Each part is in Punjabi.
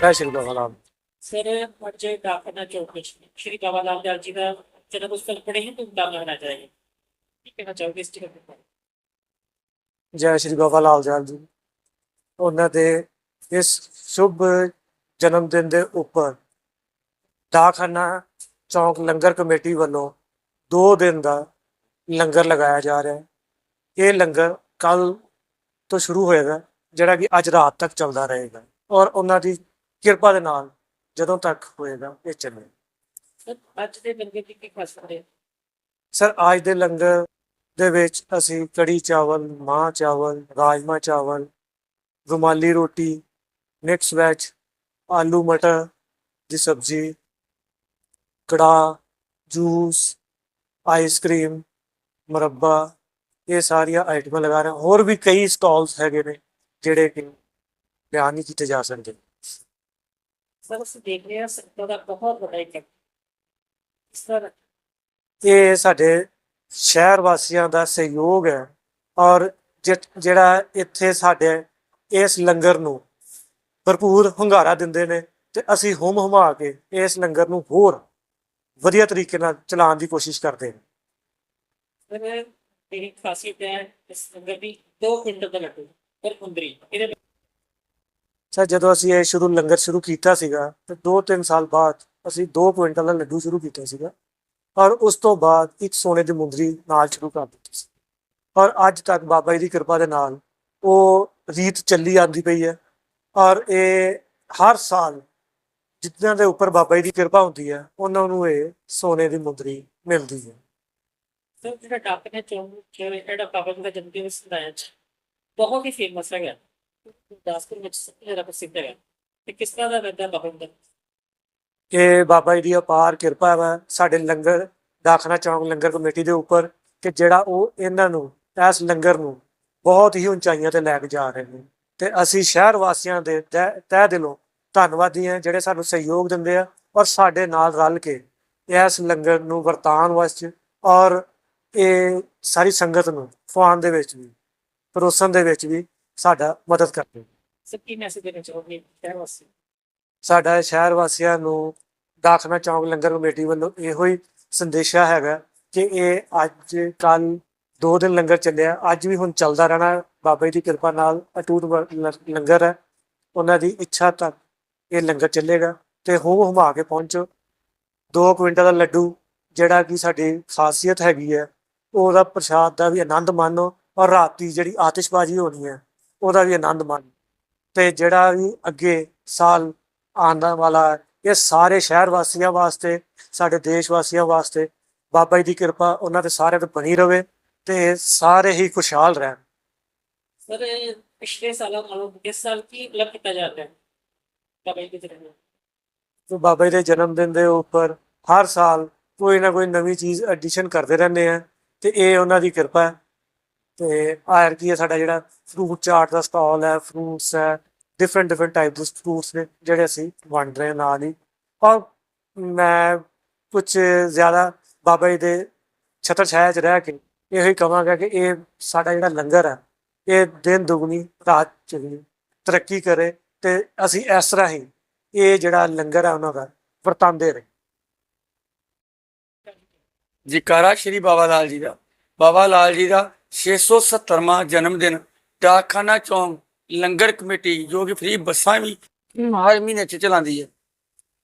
ਜੈ ਸ਼੍ਰੀ ਬਾਬਾ ਰਾਮ। ਸਰ ਡਾਕਟਰ ਚੌਕ ਵਿੱਚ ਸ਼੍ਰੀ ਬਾਬਾ ਲਾਲ ਦਿਆਲ ਜੀ ਦਾ ਜਨਮ ਉਤਸਵ ਬੜੇ ਹੀ ਧੂਮਧਾਮ ਨਾਲ ਮਨਾਇਆ ਜਾਏਗਾ ਕੀ ਕਹਿਣਾ ਚਾਹੋਗੇ ਇਸ ਚੀਜ਼ ਬਾਰੇ? ਜੈ ਸ਼੍ਰੀ ਬਾਬਾ ਲਾਲ ਜਾਲ ਜੀ। ਉਹਨਾਂ ਦੇ ਇਸ ਸ਼ੁਭ ਜਨਮ ਦਿਨ ਦੇ ਉੱਪਰ ਡਾਕਖਾਨਾ ਚੌਂਕ ਲੰਗਰ ਕਮੇਟੀ ਵੱਲੋਂ 2 ਦਿਨ ਦਾ ਲੰਗਰ ਲਗਾਇਆ ਜਾ ਰਿਹਾ ਹੈ। ਇਹ ਲੰਗਰ ਕੱਲ ਤੋਂ ਸ਼ੁਰੂ ਹੋਏਗਾ ਜਿਹੜਾ ਕਿ ਅੱਜ ਰਾਤ ਤੱਕ ਚੱਲਦਾ ਰਹੇਗਾ। ਔਰ ਉਹਨਾਂ ਦੀ ਕਿਰਪਾ ਦੇ ਨਾਲ ਜਦੋਂ ਤੱਕ ਹੋਏਗਾ ਇਹ ਚੱਲੇ। ਸਰ ਅੱਜ ਦੇ ਲੰਗਰ ਦੀ ਕੀ ਖਾਸੀਅਤ ਹੈ? ਸਰ ਅੱਜ ਦੇ ਲੰਗਰ ਦੇ ਵਿੱਚ ਅਸੀਂ ਕੜੀ ਚਾਵਲ ਮਾਂ ਚਾਵਲ ਰਾਜਮਾ ਚਾਵਲ ਰੁਮਾਲੀ ਰੋਟੀ ਮਿਕਸ ਵੈਜ ਆਲੂ ਮਟਰ ਦੀ ਸਬਜ਼ੀ ਕੜਾ ਜੂਸ ਆਈਸਕ੍ਰੀਮ ਮੁਰੱਬਾ ਇਹ ਸਾਰੀਆਂ ਆਈਟਮਾਂ ਲਗਾ ਰਹੇ। ਹੋਰ ਵੀ ਕਈ ਸਟਾਲਸ ਹੈਗੇ ਨੇ ਜਿਹੜੇ ਕਿ ਬਿਆਨ ਨਹੀਂ ਕੀਤੇ ਜਾ ਸਕਦੇ। ਸਰ ਅਸੀਂ ਦੇਖ ਰਹੇ ਹਾਂ ਸੰਗਤਾਂ ਦਾ ਬਹੁਤ ਵੱਡਾ ਸਰ ਇਹ ਸਾਡੇ ਸ਼ਹਿਰ ਵਾਸੀਆਂ ਦਾ ਸਹਿਯੋਗ ਹੈ ਔਰ ਜਿਹੜਾ ਇੱਥੇ ਸਾਡੇ ਇਸ ਲੰਗਰ ਨੂੰ ਭਰਪੂਰ ਹੁੰਗਾਰਾ ਦਿੰਦੇ ਨੇ ਤੇ ਅਸੀਂ ਹੁਮ ਹੁਮਾ ਕੇ ਇਸ ਲੰਗਰ ਨੂੰ ਹੋਰ ਵਧੀਆ ਤਰੀਕੇ ਨਾਲ ਚਲਾਉਣ ਦੀ ਕੋਸ਼ਿਸ਼ ਕਰਦੇ ਹਾਂ। ਸਰ ਇਹ ਖਾਸੀਅਤ ਹੈ ਇਸ ਲੰਗਰ ਦੀ 2 ਕੁਇੰਟਲ ਦਾ ਲੱਡੂ ਪਰ ਕੁੰਦਰੀ ਇਹਦੇ ਸਰ ਜਦੋਂ ਅਸੀਂ ਇਹ ਸ਼ੁਰੂ ਲੰਗਰ ਸ਼ੁਰੂ ਕੀਤਾ ਸੀਗਾ, ਤੇ 2-3 ਸਾਲ ਬਾਅਦ ਅਸੀਂ 2 ਕੁਇੰਟਲ ਦਾ ਲੱਡੂ ਸ਼ੁਰੂ ਕੀਤਾ ਸੀਗਾ। ਔਰ ਉਸ ਤੋਂ ਬਾਅਦ ਇੱਕ ਸੋਨੇ ਦੀ ਮੁੰਦਰੀ ਨਾਲ ਸ਼ੁਰੂ ਕਰ ਦਿੱਤੀ ਸੀ। ਔਰ ਅੱਜ ਤੱਕ ਬਾਬਾ ਜੀ ਦੀ ਕਿਰਪਾ ਦੇ ਨਾਲ ਉਹ ਰੀਤ ਚੱਲੀ ਆਂਦੀ ਪਈ ਹੈ। ਔਰ ਇਹ ਹਰ ਸਾਲ ਜਿੱਤਿਆਂ ਦੇ ਉੱਪਰ ਬਾਬਾ ਜੀ ਦੀ ਕਿਰਪਾ ਹੁੰਦੀ ਹੈ, ਉਹਨਾਂ ਨੂੰ ਇਹ ਸੋਨੇ ਦੀ ਮੁੰਦਰੀ ਮਿਲਦੀ ਹੈ। ਸਰ, ਜਿਹੜਾ ਡਾਕਟਰ ਨੇ ਚੌਂਕ ਜਿਹੜਾ ਬਾਬਾ ਜੀ ਦਾ ਜਨਮ ਦਿਨ ਮਨਾਇਆ ਬਹੁਤ ਹੀ ਫੇਮਸ ਹੈਗਾ। ਗੁਰਦਾਸਪੁਰ ਵਿੱਚ ਸਭ ਤੋਂ ਜ਼ਿਆਦਾ ਪ੍ਰਸਿੱਧ ਹੈਗਾ ਤੇ ਕਿਸ ਤਰ੍ਹਾਂ ਦਾ ਰਹਿੰਦਾ ਬਾਬਾ ਜੀ ਦਾ? ਬਾਬਾ ਜੀ ਦੀ ਅਪਾਰ ਕਿਰਪਾ ਹੈ ਸਾਡੇ ਲੰਗਰ ਦਾਖਨਾ ਚੌਂਕ ਲੰਗਰ ਕਮੇਟੀ ਦੇ ਉੱਪਰ, ਕਿ ਜਿਹੜਾ ਉਹ ਇਹਨਾਂ ਨੂੰ, ਇਸ ਲੰਗਰ ਨੂੰ ਬਹੁਤ ਹੀ ਉਚਾਈਆਂ ਤੇ ਲੈ ਕੇ ਜਾ ਰਹੇ ਨੇ। ਤੇ ਅਸੀਂ ਸ਼ਹਿਰ ਵਾਸੀਆਂ ਦੇ ਤਹਿ ਤਹਿ ਦਿਲੋਂ ਧੰਨਵਾਦੀ ਹਾਂ, ਜਿਹੜੇ ਸਾਨੂੰ ਸਹਿਯੋਗ ਦਿੰਦੇ ਆ ਔਰ ਸਾਡੇ ਨਾਲ ਰਲ ਕੇ ਇਸ ਲੰਗਰ ਨੂੰ ਵਰਤਾਨ ਵਾਸਤੇ ਔਰ ਇਹ ਸਾਰੀ ਸੰਗਤ ਨੂੰ ਖਵਾਉਣ ਦੇ ਵਿੱਚ ਵੀ, ਪਰੋਸਣ ਦੇ ਵਿੱਚ ਵੀ ਸਾਡਾ ਮਦਦ ਕਰਦੇ ਸਰ ਕੀ ਮੈਸੇਜ ਦੇਣਾ ਚਾਹੋਗੇ ਸ਼ਹਿਰ ਵਾਸੀ? ਸਾਡਾ ਸ਼ਹਿਰ ਵਾਸੀਆਂ ਨੂੰ ਦਾਖਨਾ ਚੌਂਕ ਲੰਗਰ ਕਮੇਟੀ ਵੱਲੋਂ ਇਹੋ ਹੀ ਸੰਦੇਸ਼ਾ ਹੈਗਾ ਕਿ ਇਹ ਅੱਜ ਕੱਲ ਦੋ ਦਿਨ ਲੰਗਰ ਚੱਲਿਆ ਅੱਜ ਵੀ ਹੁਣ ਚੱਲਦਾ ਰਹਿਣਾ ਬਾਬਾ ਦੀ ਕਿਰਪਾ ਨਾਲ ਅਟੂਟ ਲੰਗਰ ਹੈ। ਉਹਨਾਂ ਦੀ ਇੱਛਾ ਤੱਕ ਇਹ ਲੰਗਰ ਚੱਲੇਗਾ। ਤੇ ਹੁਮ ਹੁਮਾ ਕੇ ਪਹੁੰਚੋ। 2 ਕੁਇੰਟਲ ਦਾ ਲੱਡੂ ਜਿਹੜਾ ਕਿ ਸਾਡੀ ਖਾਸੀਅਤ ਹੈਗੀ ਹੈ ਉਹਦਾ ਪ੍ਰਸ਼ਾਦ ਦਾ ਵੀ ਆਨੰਦ ਮਾਣੋ। ਔਰ ਰਾਤੀ ਜਿਹੜੀ ਆਤਿਸ਼ਬਾਜ਼ੀ ਹੋਣੀ ਹੈ ਉਹਦਾ ਵੀ ਆਨੰਦ ਮਾਣੋ। ਤੇ ਜਿਹੜਾ ਵੀ ਅੱਗੇ ਸਾਲ ਆਉਣ ਵਾਲਾ ਹੈ, ਇਹ ਸਾਰੇ ਸ਼ਹਿਰ ਵਾਸੀਆਂ ਵਾਸਤੇ ਸਾਡੇ ਦੇਸ਼ ਵਾਸੀਆਂ ਵਾਸਤੇ ਬਾਬਾ ਜੀ ਦੀ ਕਿਰਪਾ ਉਹਨਾਂ ਤੇ ਸਾਰਿਆਂ ਤੇ ਬਣੀ ਰਵੇ ਤੇ ਸਾਰੇ ਹੀ ਖੁਸ਼ਹਾਲ ਰਹਿਣ। ਸਰ ਪਿਛਲੇ ਸਾਲਾਂ ਨਾਲੋਂ ਇਸ ਸਾਲ ਕੀ ਅਲੱਗ ਕੀਤਾ ਜਾ ਰਿਹਾ ਹੈ? ਬਾਬਾ ਜੀ ਦੇ ਜਨਮ ਤੇ ਬਾਬਾ ਜੀ ਦੇ ਜਨਮ ਦਿਨ ਦੇ ਉੱਪਰ ਹਰ ਸਾਲ ਕੋਈ ਨਾ ਕੋਈ ਨਵੀਂ ਚੀਜ਼ ਐਡੀਸ਼ਨ ਕਰਦੇ ਰਹਿੰਦੇ ਆ ਤੇ ਇਹ ਉਹਨਾਂ ਦੀ ਕਿਰਪਾ ਹੈ। ਤੇ ਆਇਰ ਕੀ ਹੈ ਸਾਡਾ ਜਿਹੜਾ ਫਰੂਟ ਚਾਟ ਦਾ ਸਟਾਲ ਹੈ ਫਰੂਟਸ ਹੈ ਡਿਫਰੈਂਟ ਡਿਫਰੈਂਟ ਟਾਈਪ ਦੇ ਫਰੂਟਸ ਨੇ ਜਿਹੜੇ ਅਸੀਂ ਵੰਡ ਰਹੇ ਹਾਂ ਨਾਲ ਹੀ। ਔਰ ਮੈਂ ਕੁਝ ਜ਼ਿਆਦਾ ਬਾਬਾ ਜੀ ਦੇ ਛਤਰ ਛਾਇਆ 'ਚ ਰਹਿ ਕੇ ਇਹੋ ਹੀ ਕਹਾਂਗਾ ਕਿ ਇਹ ਸਾਡਾ ਜਿਹੜਾ ਲੰਗਰ ਹੈ, ਇਹ ਦਿਨ ਦੁਗਣੀ, ਰਾਤ ਚੌਗੁਣੀ ਤਰੱਕੀ ਕਰੇ ਤੇ ਅਸੀਂ ਇਸ ਤਰ੍ਹਾਂ ਹੀ ਇਹ ਜਿਹੜਾ ਲੰਗਰ ਹੈ ਉਹਨਾਂ ਦਾ ਵਰਤਾਂਦੇ ਰਹੇ ਜੈਕਾਰਾ ਸ਼੍ਰੀ ਬਾਬਾ ਲਾਲ ਜੀ ਦਾ। ਬਾਬਾ ਲਾਲ ਜੀ ਦਾ 670ਵਾਂ ਜਨਮ ਦਿਨ, ਡਾਕਖਾਨਾ ਚੌਂਕ, ਲੰਗਰ ਕਮੇਟੀ, ਜੋ ਕਿ ਫ੍ਰੀ ਬੱਸਾਂ ਵੀ ਹਰ ਮਹੀਨੇ ਚ ਚਲਾਉਂਦੀ ਹੈ।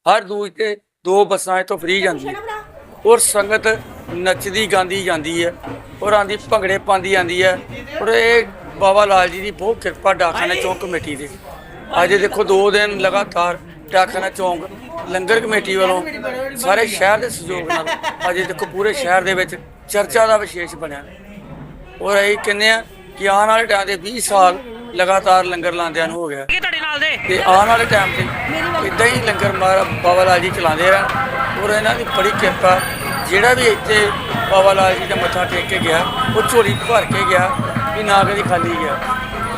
ਹਰ ਦੂਜ ਤੇ ਦੋ ਬੱਸਾਂ ਇਥੋਂ ਫ੍ਰੀ ਹੈ ਔਰ ਸੰਗਤ ਨੱਚਦੀ ਗਾਉਂਦੀ ਜਾਂਦੀ ਹੈ। ਔਰ ਆਂਦੀ ਭੰਗੜੇ ਪਾਉਂਦੀ ਜਾਂਦੀ ਹੈ। ਔਰ ਇਹ ਬਾਬਾ ਲਾਲ ਜੀ ਦੀ ਬਹੁਤ ਕਿਰਪਾ ਡਾਕਖਾਨਾ ਚੌਂਕ ਕਮੇਟੀ ਦੇ। ਅੱਜ ਦੇਖੋ ਦੋ ਦਿਨ ਲਗਾਤਾਰ ਡਾਕਖਾਨਾ ਚੌਂਕ, ਲੰਗਰ ਕਮੇਟੀ ਵੱਲੋਂ ਸਾਰੇ ਸ਼ਹਿਰ ਦੇ ਸਹਿਯੋਗ ਨਾਲ ਅੱਜ ਦੇਖੋ ਪੂਰੇ ਸ਼ਹਿਰ ਦੇ ਵਿੱਚ ਚਰਚਾ ਦਾ ਵਿਸ਼ੇਸ਼ ਬਣਿਆ। ਔਰ ਇਹ ਕਹਿੰਦੇ ਆ ਕਿ ਆਉਣ ਵਾਲੇ ਟਾਈਮ ਦੇ 20 ਸਾਲ ਲਗਾਤਾਰ ਲੰਗਰ ਲਾਉਂਦਿਆਂ ਨੂੰ ਹੋ ਗਿਆ। ਕੀ ਤੁਹਾਡੇ ਨਾਲ ਦੇ? ਤੇ ਆਉਣ ਵਾਲੇ ਟਾਈਮ ਤੇ ਇਦਾਂ ਹੀ ਲੰਗਰ ਮਹਾਰਾ- ਬਾਬਾ ਲਾਲ ਜੀ ਚਲਾਉਂਦੇ ਰਹਿਣ। ਔਰ ਇਹਨਾਂ ਦੀ ਬੜੀ ਕਿਰਪਾ ਜਿਹੜਾ ਵੀ ਇੱਥੇ ਬਾਬਾ ਲਾਲ ਜੀ ਦਾ ਮੱਥਾ ਟੇਕ ਕੇ ਗਿਆ ਉਹ ਝੋਲੀ ਭਰ ਕੇ ਗਿਆ ਵੀ ਨਾ ਕਦੀ ਖਾਲੀ ਗਿਆ।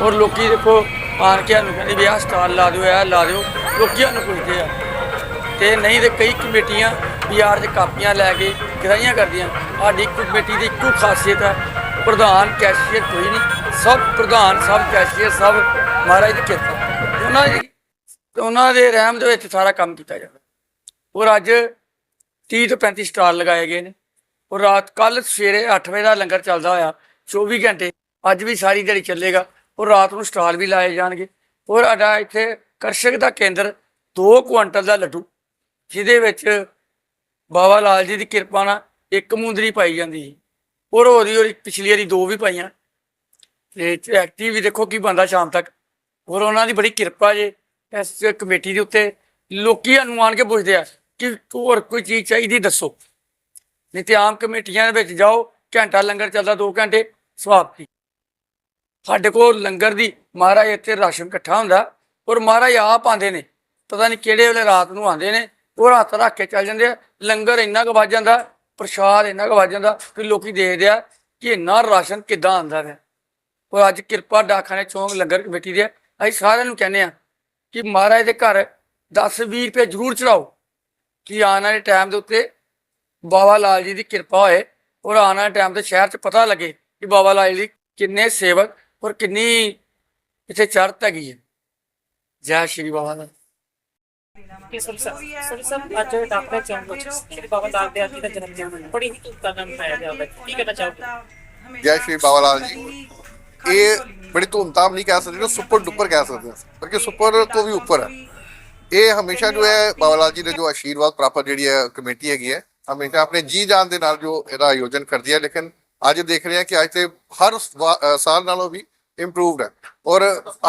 ਔਰ ਲੋਕੀ ਦੇਖੋ ਆਣ ਕੇ ਸਾਨੂੰ ਕਹਿੰਦੇ ਵੀ ਆਹ ਸਟਾਲ ਲਾ ਦਿਓ ਇਹ ਲਾ ਦਿਓ ਲੋਕੀ ਸਾਨੂੰ ਪੁੱਛਦੇ ਆ। ਤੇ ਨਹੀਂ ਤੇ ਕਈ ਕਮੇਟੀਆਂ ਬਾਜ਼ਾਰ 'ਚ ਕਾਪੀਆਂ ਲੈ ਕੇ ਗਰਾਈਆਂ ਕਰਦੀਆਂ। ਸਾਡੀ ਕਮੇਟੀ ਦੀ ਇੱਕੋ ਖਾਸੀਅਤ ਹੈ ਪ੍ਰਧਾਨ, ਕੈਸ਼ੀਅਰ ਕੋਈ ਨਹੀਂ। ਸਭ ਪ੍ਰਧਾਨ, ਸਭ ਕੈਸ਼ੀਅਰ, ਸਭ ਮਹਾਰਾਜ ਦੀ ਕਿਰਪਾ। ਉਹਨਾਂ ਦੀ ਉਹਨਾਂ ਦੇ ਰਹਿਮ ਦੇ ਵਿੱਚ ਸਾਰਾ ਕੰਮ ਕੀਤਾ ਜਾਂਦਾ। ਔਰ ਅੱਜ 30 ਤੋਂ 35 ਸਟਾਲ ਲਗਾਏ ਗਏ ਨੇ। ਔਰ ਰਾਤ ਕੱਲ ਸਵੇਰੇ 8 ਵਜੇ ਦਾ ਲੰਗਰ ਚੱਲਦਾ ਹੋਇਆ 24 ਘੰਟੇ। ਅੱਜ ਵੀ ਸਾਰੀ ਦਿਹਾੜੀ ਚੱਲੇਗਾ। ਔਰ ਰਾਤ ਨੂੰ ਸਟਾਲ ਵੀ ਲਾਏ ਜਾਣਗੇ। ਔਰ ਸਾਡਾ ਇੱਥੇ ਕਰਸ਼ਕ ਦਾ ਕੇਂਦਰ 2 ਕੁਇੰਟਲ ਦਾ ਲੱਡੂ, ਜਿਹਦੇ ਵਿੱਚ ਬਾਬਾ ਲਾਲ ਜੀ ਦੀ ਕਿਰਪਾ ਨਾਲ ਇੱਕ ਮੁੰਦਰੀ ਪਾਈ ਜਾਂਦੀ ਸੀ। ਔਰ ਉਹਦੀ ਉਹਦੀ ਪਿਛਲੀ ਵਾਰੀ ਦੋ ਵੀ ਪਾਈਆਂ। ਤੇ ਐਕਟਿਵ ਵੀ ਦੇਖੋ ਕੀ ਬੰਦਾ ਸ਼ਾਮ ਤੱਕ। ਔਰ ਉਹਨਾਂ ਦੀ ਬੜੀ ਕਿਰਪਾ ਜੇ ਇਸ ਕਮੇਟੀ ਦੇ ਉੱਤੇ ਲੋਕੀ ਅਨੁਮਾਨ ਕੇ ਪੁੱਛਦੇ ਆ ਕਿ ਹੋਰ ਕੋਈ ਚੀਜ਼ ਚਾਹੀਦੀ ਦੱਸੋ। ਨਹੀਂ ਤੇ ਆਮ ਕਮੇਟੀਆਂ ਦੇ ਵਿੱਚ ਜਾਓ, ਘੰਟਾ ਲੰਗਰ ਚੱਲਦਾ 2 ਘੰਟੇ ਸਵਾਪਤੀ ਸਾਡੇ ਕੋਲ ਲੰਗਰ ਦੀ ਮਹਾਰਾਜ ਇੱਥੇ ਰਾਸ਼ਨ ਇਕੱਠਾ ਹੁੰਦਾ ਔਰ ਮਹਾਰਾਜ ਆਪ ਆਉਂਦੇ ਨੇ। ਪਤਾ ਨਹੀਂ ਕਿਹੜੇ ਵੇਲੇ ਰਾਤ ਨੂੰ ਆਉਂਦੇ ਨੇ, ਉਹ ਰਾਤ ਰੱਖ ਕੇ ਚੱਲ ਜਾਂਦੇ ਆ। ਲੰਗਰ ਇੰਨਾ ਕੁ ਵੱਜ ਜਾਂਦਾ ਪ੍ਰਸ਼ਾਦ ਇੰਨਾ ਕੁ ਵੱਜ ਜਾਂਦਾ ਕਿ ਲੋਕੀ ਦੇਖਦੇ ਆ ਕਿ ਇੰਨਾ ਰਾਸ਼ਨ ਕਿੱਦਾਂ ਆਉਂਦਾ ਹੈ ਔਰ ਅੱਜ ਕਿਰਪਾ ਡਾਖਾਨੇ ਚੌਂਕ ਲੰਗਰ ਕਮੇਟੀ ਦੇ ਅਸੀਂ ਸਾਰਿਆਂ ਨੂੰ ਕਹਿੰਦੇ ਆ ਕਿ ਮਹਾਰਾਜ ਦੇ ਘਰ 10 20 ਰੁਪਏ ਜ਼ਰੂਰ ਚੜਾਓ ਕਿ ਆਉਣ ਵਾਲੇ ਟਾਈਮ ਦੇ ਉੱਤੇ ਬਾਬਾ ਲਾਲ ਜੀ ਦੀ ਕਿਰਪਾ ਹੋਏ ਔਰ ਆਉਣ ਵਾਲੇ ਟਾਈਮ ਤੇ ਸ਼ਹਿਰ 'ਚ ਪਤਾ ਲੱਗੇ ਕਿ ਬਾਬਾ ਲਾਲ ਜੀ ਕਿੰਨੇ ਸੇਵਕ ਔਰ ਕਿੰਨੀ ਇੱਥੇ ਚੜ੍ਹਤ ਹੈਗੀ ਹੈ। ਜੈ ਸ਼੍ਰੀ ਬਾਬਾ ਲਾਲ। ਕਿ ਸਰ ਸਰ ਸਰ ਸਰ ਅੱਜ ਡਾਕਟਰ ਚੌਂਕ ਵਿੱਚ ਸ਼੍ਰੀ ਬਾਬਾ ਲਾਲ ਦੇ ਜੀ ਦਾ ਜਨਮ ਦਿਨ ਬੜੀ ਹੀ ਧੂਮਧਾਮ ਨਾਲ ਮਨਾਇਆ ਜਾਂਦਾ ਹੈ ਕੀ ਕਹਿਣਾ ਚਾਹੋਗੇ ਜੈ। ਸ਼੍ਰੀ ਬਾਬਾ ਲਾਲ ਜੀ। ਇਹ ਬੜੀ ਧੂਮਧਾਮ ਨਹੀਂ ਕਹਿ ਸਕਦੇ ਸੁਪਰ ਡੁਪਰ ਕਹਿ ਸਕਦੇ ਹਾਂ। ਕਿਉਂਕਿ ਸੁਪਰ ਤੋਂ ਵੀ ਉੱਪਰ ਹੈ। ਇਹ ਹਮੇਸ਼ਾ ਜੋ ਹੈ ਬਾਬਾ ਲਾਲ ਜੀ ਦੇ ਜੋ ਆਸ਼ੀਰਵਾਦ ਪ੍ਰਾਪਤ ਜਿਹੜੀ ਹੈ ਕਮੇਟੀ ਹੈਗੀ ਹੈ ਹਮੇਸ਼ਾ ਆਪਣੇ ਜੀ ਜਾਨ ਦੇ ਨਾਲ ਜੋ ਇਹਦਾ ਆਯੋਜਨ ਕਰਦੀ ਹੈ ਲੇਕਿਨ ਅੱਜ ਦੇਖ ਰਹੇ ਹਾਂ ਕਿ ਅੱਜ ਤੇ ਹਰ ਸਾਲ ਨਾਲੋਂ ਵੀ ਇੰਪਰੂਵਡ ਹੈ। ਔਰ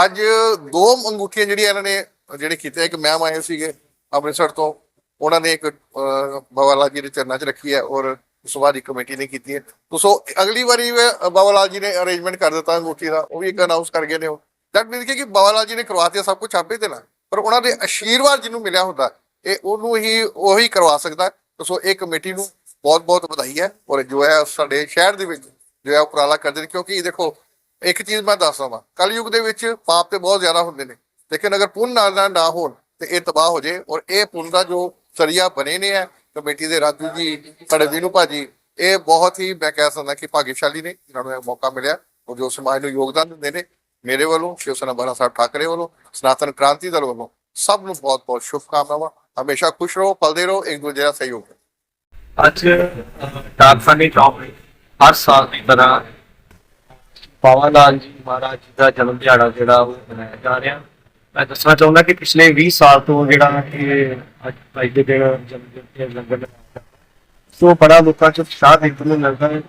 ਅੱਜ ਦੋ ਅੰਗੂਠੀਆਂ ਜਿਹੜੀਆਂ ਇਹਨਾਂ ਨੇ ਜਿਹੜੇ ਕੀਤੇ, ਇੱਕ ਮੈਮ ਆਏ ਸੀਗੇ ਅੰਮ੍ਰਿਤਸਰ ਤੋਂ, ਉਹਨਾਂ ਨੇ ਇੱਕ ਬਾਬਾ ਲਾਲ ਜੀ ਦੇ ਚਰਨਾਂ 'ਚ ਰੱਖੀ ਹੈ ਔਰ ਉਸ ਤੋਂ ਬਾਅਦ ਇੱਕ ਕਮੇਟੀ ਨੇ ਕੀਤੀ ਹੈ। ਤੋ ਸੋ ਅਗਲੀ ਵਾਰੀ ਬਾਬਾ ਲਾਲ ਜੀ ਨੇ ਅਰੇਂਜਮੈਂਟ ਕਰ ਦਿੱਤਾ ਅੰਗੂਠੀ ਦਾ, ਉਹ ਵੀ ਇੱਕ ਅਨਾਉਂਸ ਕਰ ਗਏ ਨੇ ਉਹ। ਦੈਟ ਮੀਨਸ ਕਿ ਬਾਬਾ ਲਾਲ ਜੀ ਨੇ ਕਰਵਾਤੇ ਸਭ ਕੁਝ ਆਪੇ ਦੇਣਾ ਪਰ ਉਹਨਾਂ ਦੇ ਆਸ਼ੀਰਵਾਦ ਜਿਹਨੂੰ ਮਿਲਿਆ ਹੁੰਦਾ, ਇਹ ਉਹਨੂੰ ਹੀ, ਉਹੀ ਕਰਵਾ ਸਕਦਾ। ਤੋ ਸੋ ਇਹ ਕਮੇਟੀ ਨੂੰ ਬਹੁਤ ਬਹੁਤ ਵਧਾਈ ਹੈ ਔਰ ਜੋ ਹੈ ਸਾਡੇ ਸ਼ਹਿਰ ਦੇ ਵਿੱਚ ਜੋ ਹੈ ਉਪਰਾਲਾ ਕਰਦੇ ਨੇ, ਕਿਉਂਕਿ ਦੇਖੋ, ਇੱਕ ਚੀਜ਼ ਮੈਂ ਦੱਸਦਾ ਵਾਂ, ਕਲਯੁਗ ਦੇ ਵਿੱਚ ਪਾਪ ਤੇ ਬਹੁਤ ਜ਼ਿਆਦਾ ਹੁੰਦੇ ਨੇ। ਲੇਕਿਨ ਅਗਰ ਪੁੰਨ ਨਾ ਨਾ- ਹੋਣ ਤੇ ਇਹ ਤਬਾਹ ਹੋ ਜੇ ਔਰ ਇਹ ਪੁੰਨ ਦਾ ਜੋ ਸਰੀਆ ਬਣੇ ਨੇ ਹੈ ਕਮੇਟੀ ਦੇ ਰਾਜੂ ਜੀ, ਸਾਡੇ ਵੀਨੂ ਭਾਜੀ, ਇਹ ਬਹੁਤ ਹੀ ਮੈਂ ਕਹਿ ਸਕਦਾ ਕਿ ਭਾਗਿਆਸ਼ਾਲੀ ਨੇ, ਜਿਨ੍ਹਾਂ ਨੂੰ ਇਹ ਮੌਕਾ ਮਿਲਿਆ ਔਰ ਜੋ ਸਮਾਜ ਨੂੰ ਯੋਗਦਾਨ ਦਿੰਦੇ ਨੇ, ਮੇਰੇ ਵੱਲੋਂ, ਸ਼ਿਵ ਸੈਨਾ ਬਾਲਾ ਸਾਹਿਬ ਠਾਕਰੇ ਵੱਲੋਂ, ਸਨਾਤਨ ਕ੍ਰਾਂਤੀ ਦਲ ਵੱਲੋਂ, ਸਭ ਨੂੰ ਬਹੁਤ ਬਹੁਤ ਸ਼ੁਭਕਾਮਨਾਵਾਂ, ਹਮੇਸ਼ਾ ਖੁਸ਼ ਰਹੋ ਪਲਦੇ ਰਹੋ, ਇੱਕ ਦੂਜੇ ਦਾ ਸਹਿਯੋਗ ਕਰੋ। ਅੱਜ, ਡਾਕਖਾਨੇ ਚੌਕ ਹਰ ਸਾਲ ਦੀ ਤਰ੍ਹਾਂ ਬਾਬਾ ਲਾਲ ਜੀ ਮਹਾਰਾਜ ਜੀ ਦਾ ਜਨਮ ਦਿਹਾੜਾ ਜਿਹੜਾ ਉਹ ਮਨਾਇਆ ਜਾ ਰਿਹਾ। ਮੈਂ ਦੱਸਣਾ ਚਾਹੁੰਦਾ ਕਿ ਪਿਛਲੇ 20 ਸਾਲ ਤੋਂ ਜਿਹੜਾ ਇਹ ਅੱਜ ਦੇ ਦਿਨ ਜਨਮ ਲੰਗਰ ਸੋ ਬੜਾ ਲੋਕਾਂ ਚ ਉਤਸ਼ਾਹ ਦੇਖਣ ਨੂੰ ਮਿਲਦਾ ਹੈ।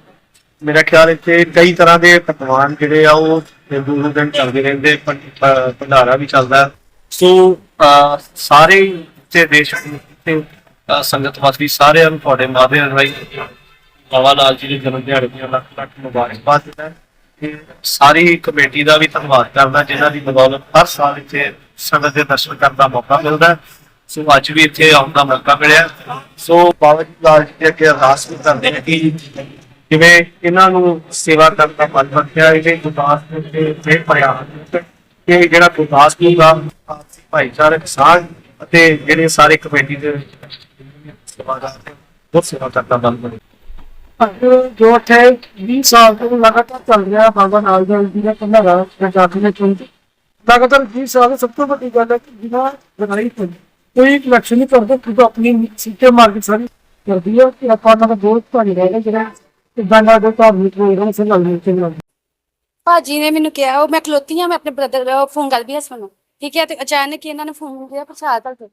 ਮੇਰਾ ਖਿਆਲ ਇੱਥੇ ਕਈ ਤਰ੍ਹਾਂ ਦੇ ਪਕਵਾਨ ਜਿਹੜੇ ਆ, ਉਹ ਹਿੰਦੂ ਦਿਨ ਚੱਲਦੇ ਰਹਿੰਦੇ ਭੰਡਾਰਾ ਵੀ ਚੱਲਦਾ। ਸੋ ਸਾਰੇ ਤੇ ਦੇਸ਼ ਤੇ ਸੰਗਤ ਵਾਸੀ ਸਾਰਿਆਂ ਨੂੰ ਤੁਹਾਡੇ ਮਾਧਿਅਮ ਰਾਹੀਂ ਬਾਬਾ ਲਾਲ ਜੀ ਦੇ ਜਨਮ ਦਿਹਾੜੇ ਦੀਆਂ ਲੱਖ ਲੱਖ ਮੁਬਾਰਕਬਾਦ ਦਿੰਦਾ ਤੇ ਸਾਰੀ ਕਮੇਟੀ ਦਾ ਵੀ ਧੰਨਵਾਦ ਕਰਦਾ, ਜਿਨ੍ਹਾਂ ਦੀ ਬਦੌਲਤ ਹਰ ਸਾਲ ਇੱਥੇ ਸੰਗਤ ਦੇ ਦਰਸ਼ਨ ਕਰਨ ਦਾ ਮੌਕਾ ਮਿਲਦਾ ਸੋ ਅੱਜ ਵੀ ਇੱਥੇ ਆਉਣ ਦਾ ਮੌਕਾ ਮਿਲਿਆ। ਸੋ ਬਾਬਾ ਜੀ ਲਾਲ ਜੀ ਦੇ ਅੱਗੇ ਅਰਦਾਸ ਵੀ ਕਰਦੇ ਹਾਂ ਕਿ ਜਿਵੇਂ ਇਹਨਾਂ ਨੂੰ ਸੇਵਾ ਕਰਨ ਦਾ ਮਨ ਰੱਖਿਆ, ਇਹਦੇ ਗੁਰਦਾਸ ਦੇ ਉੱਤੇ ਫੇਰ ਕਿ ਜਿਹੜਾ ਗੁਰਦਾਸਪੁਰ ਦਾ ਆਪਸੀ ਭਾਈਚਾਰਕ ਸਾਂਝ ਅਤੇ ਜਿਹੜੇ ਸਾਰੇ ਕਮੇਟੀ ਦੇ ਸੇਵਾਦਾਰ ਬਹੁਤ ਸੇਵਾ ਕਰਦਾ ਬਣ ਬਣੇ ਜੋ ਇੱਥੇ 20 ਸਾਲ ਤੋਂ ਲਗਾਤਾਰ ਚੱਲ ਰਿਹਾ, ਬਾਬਾ ਨਾਲ ਜੀ ਦਾ ਭੰਡਾਰਾ ਪੰਜਾਬ ਦੇ ਚੁੰਦ ਲਗਾਤਾਰ 20 ਸਾਲ ਤੋਂ ਸਭ ਤੋਂ ਵੱਡੀ ਗੱਲ ਹੈ ਕਿ ਬਿਨਾਂ ਲੜਾਈ ਤੋਂ ਕੋਈ ਇਲੈਕਸ਼ਨ ਨਹੀਂ ਕਰਦਾ ਕਿਉਂਕਿ ਆਪਣੀ ਸਿੱਟੇ ਮਾਰ ਕੇ ਸਾਰੀ ਕਰਦੀ ਹੈ ਕਿ ਆਪਾਂ ਨਾਲ ਬਹੁਤ ਭਾਰੀ ਰਹੇਗਾ ਜਿਹੜਾ ਇਦਾਂ ਦਾ ਜੋ ਧਾਰਮਿਕ ਪ੍ਰੋਗਰਾਮ ਸੇ ਨਾਲ ਮਿਲ ਨਾਲ ਭਾਜੀ ਨੇ ਮੈਨੂੰ ਕਿਹਾ, ਉਹ ਮੈਂ ਖਲੋਤੀ ਹਾਂ ਮੈਂ ਆਪਣੇ ਬ੍ਰਦਰ ਫੋਨ ਕਰਦੀ ਹਾਂ ਸਾਨੂੰ ਠੀਕ ਹੈ, ਤੇ ਅਚਾਨਕ ਇਹਨਾਂ ਨੇ ਫੋਨ ਕੀਤਾ ਪ੍ਰਸ਼ਾਦ ਤੱਕ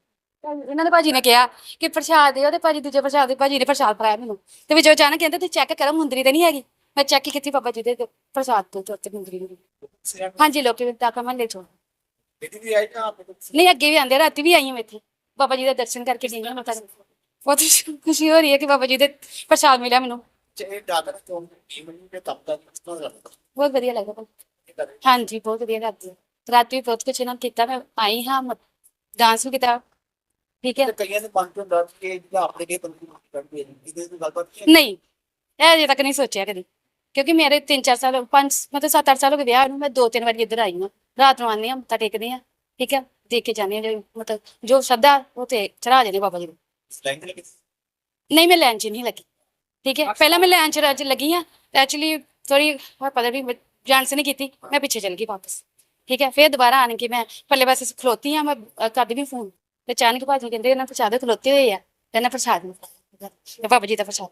ਇਹਨਾਂ ਨੇ ਭਾਜੀ ਨੇ ਕਿਹਾ ਕਿ ਪ੍ਰਸ਼ਾਦ ਦਿਓ ਤੇ ਭਾਜੀ ਦੂਜੇ ਪ੍ਰਸ਼ਾਦ ਦੇ ਭਾਜੀ ਨੇ ਪ੍ਰਸ਼ਾਦ ਫੜਾਇਆ ਮੈਨੂੰ। ਤੇ ਵਿੱਚੋਂ ਅਚਾਨਕ ਕਹਿੰਦੇ ਤੁਸੀਂ ਚੈੱਕ ਕਰੋ ਮੁੰਦਰੀ ਤੇ ਨਹੀਂ ਹੈਗੀ। ਮੈਂ ਚੈੱਕ ਕੀਤੀ ਬਾਬਾ ਜੀ ਦੇ ਤੇ ਪ੍ਰਸ਼ਾਦ ਤੋਂ ਤੇ ਉੱਤੇ ਮੁੰਦਰੀ ਨਹੀਂ ਹਾਂਜੀ ਲੋਕੀ ਤੱਕ ਮੰਨ ਲੈ ਚੋ। ਨਹੀਂ ਅੱਗੇ ਵੀ ਆਂਦੇ ਰਾਤੀ ਵੀ ਆਈ ਮੈਂ ਇੱਥੇ। ਬਾਬਾ ਜੀ ਦੇ ਦਰਸ਼ਨ ਕਰਕੇ ਗਈ ਹਾਂ ਮੈਂ ਤਾਂ ਬਹੁਤ ਖੁਸ਼ੀ ਹੋ ਰਹੀ ਹੈ ਕਿ ਬਾਬਾ ਜੀ ਦੇ ਪ੍ਰਸ਼ਾਦ ਮਿਲਿਆ ਮੈਨੂੰ। ਬਹੁਤ ਵਧੀਆ ਲੱਗਾ। ਹਾਂਜੀ ਬਹੁਤ ਵਧੀਆ ਲੱਗਦੀ। ਰਾਤੀ ਵੀ ਬਹੁਤ ਕੁਛ ਇਹਨਾਂ ਨੇ ਕੀਤਾ ਮੈਂ ਆਈ ਹਾਂ ਡਾਂਸ ਵੀ ਕੀਤਾ। ਠੀਕ ਹੈ। ਕਈਆਂ ਦੇ ਮਨ ਚ ਹੁੰਦਾ ਕਿ ਜਿਹੜਾ ਆਪਣੇ ਕੇ ਬੰਦੂ ਕਰਦੇ ਨੇ ਇਹਦੇ ਤੋਂ ਗੱਲਬਾਤ ਨਹੀਂ ਇਹ ਅਜੇ ਤੱਕ ਨਹੀਂ ਸੋਚਿਆ ਕਦੀ। ਕਿਉਂਕਿ ਮੇਰੇ 3-4 ਸਾਲ 5 ਮਤਲਬ 7-8 ਸਾਲ ਹੋ ਗਏ ਵਿਆਹ ਨੂੰ ਮੈਂ ਦੋ ਤਿੰਨ ਵਾਰੀ ਇੱਧਰ ਆਈ ਹਾਂ। ਰਾਤ ਨੂੰ ਆਉਂਦੇ ਹਾਂ ਮੱਥਾ ਟੇਕਦੇ ਹਾਂ ਠੀਕ ਹੈ। ਦੇਖ ਕੇ ਜਾਂਦੇ ਹਾਂ ਜੋ ਮਤਲਬ ਜੋ ਸ਼ਰਧਾ ਉਹ ਤੇ ਚੜਾ ਜਾਂਦੇ ਬਾਬਾ ਜੀ ਨੂੰ। ਨਹੀਂ ਮੈਂ ਲਾਈਨ 'ਚ ਨਹੀਂ ਲੱਗੀ ਠੀਕ ਹੈ। ਪਹਿਲਾਂ ਮੈਂ ਲਾਈਨ 'ਚ ਰੱਜ ਲੱਗੀ ਹਾਂ ਐਕਚੁਅਲੀ ਥੋੜੀ ਪਤਾ ਵੀ ਜਾਣ ਸੇ ਨਹੀਂ ਕੀਤੀ ਮੈਂ ਪਿੱਛੇ ਚਲ ਗਈ ਵਾਪਸ ਠੀਕ ਹੈ। ਫਿਰ ਦੁਬਾਰਾ ਆਣ ਕੇ ਮੈਂ ਪੱਲੇ ਪਾਸੇ ਖਲੋਤੀ ਆ ਮੈਂ ਕਰਦੀ ਵੀ ਫੋਨ ਤੇ ਅਚਾਨਕ ਭਾਜੀ ਕਹਿੰਦੇ ਇਹਨਾਂ ਪ੍ਰਸ਼ਾਦ ਖਲੋਤੇ ਹੋਏ ਆ, ਤੇ ਇਹਨਾਂ ਪ੍ਰਸ਼ਾਦ ਨਹੀਂ ਤੇ ਬਾਬਾ ਜੀ ਦਾ ਪ੍ਰਸ਼ਾਦ।